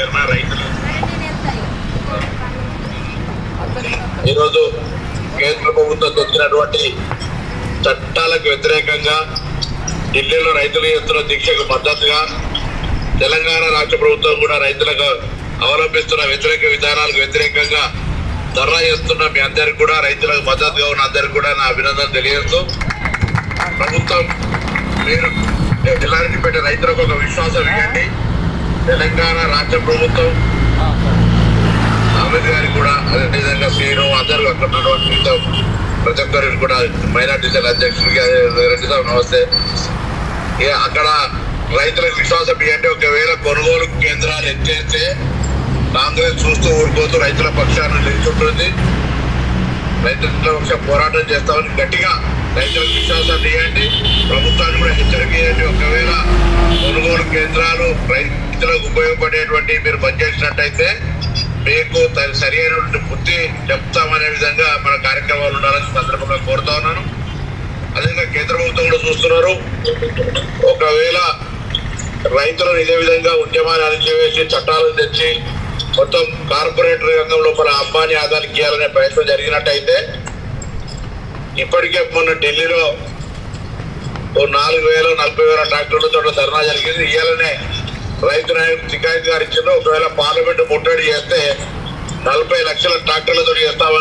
పేరున రైతులు. ఈరోజు కేంద్ర ప్రభుత్వం తెచ్చినటువంటి చట్టాలకు వ్యతిరేకంగా ఢిల్లీలో రైతులు చేస్తున్న దీక్షకు మద్దతుగా తెలంగాణ రాష్ట్ర ప్రభుత్వం కూడా రైతులకు అవలంబిస్తున్న వ్యతిరేక విధానాలకు వ్యతిరేకంగా ధర్నా చేస్తున్న మీ అందరికి కూడా రైతులకు మద్దతుగా ఉన్న అందరికి కూడా నా అభినందన తెలియజేస్తూ ప్రభుత్వం మీరు ఎల్లారెడ్డిపేట రైతులకు ఒక విశ్వాసం ఇవ్వండి. తెలంగాణ రాష్ట్ర ప్రభుత్వం. అమిత్ గారికి కూడా అదేవిధంగా శ్రీను అందరూ అక్కడ ఉన్నటువంటి ప్రతి ఒక్కరికి కూడా మైనార్టీ సెల్ అధ్యక్షుడికి రెడ్డి సార్ నమస్తే. ఇక అక్కడ రైతులకు విశ్వాసం ఇవ్వండి. ఒకవేళ కొనుగోలు కేంద్రాలు ఎత్తేస్తే కాంగ్రెస్ చూస్తూ ఊరుకోతూ రైతుల పక్షాన నిలుచుంటుంది. రైతుల పక్షం పోరాటం చేస్తామని గట్టిగా రైతులకు విశ్వాసాన్ని ఇవ్వండి. ప్రభుత్వాన్ని కూడా హెచ్చరిక ఇవ్వండి. ఒకవేళ కొనుగోలు కేంద్రాలు రైతులకు ఉపయోగపడేటువంటి మీరు పనిచేసినట్టయితే మీకు త- సరి అయినటువంటి బుద్ధి చెప్తామనే విధంగా మన కార్యక్రమాలు ఉండాలని సందర్భంగా కోరుతా ఉన్నాను. అదేవిధంగా కేంద్ర ప్రభుత్వం కూడా చూస్తున్నారు. ఒకవేళ రైతులను ఇదే విధంగా ఉద్యమాన్ని అణిచివేసి చట్టాలను తెచ్చి మొత్తం కార్పొరేట్ రంగం లోపల అంబానీ ఆదానికి ఇవ్వాలనే ప్రయత్నం జరిగినట్టయితే ఇప్పటికే మొన్న ఢిల్లీలో ఓ నాలుగు వేల నలభై వేల ట్రాక్టర్లు ధర్నా జరిగింది. ఇవాళనే రైతు నాయకుడు తికాయత్ గారు ఇచ్చిండ్రు. ఒకవేళ పార్లమెంట్ ముట్టడి చేస్తే నలభై లక్షల ట్రాక్టర్లతో చేస్తామని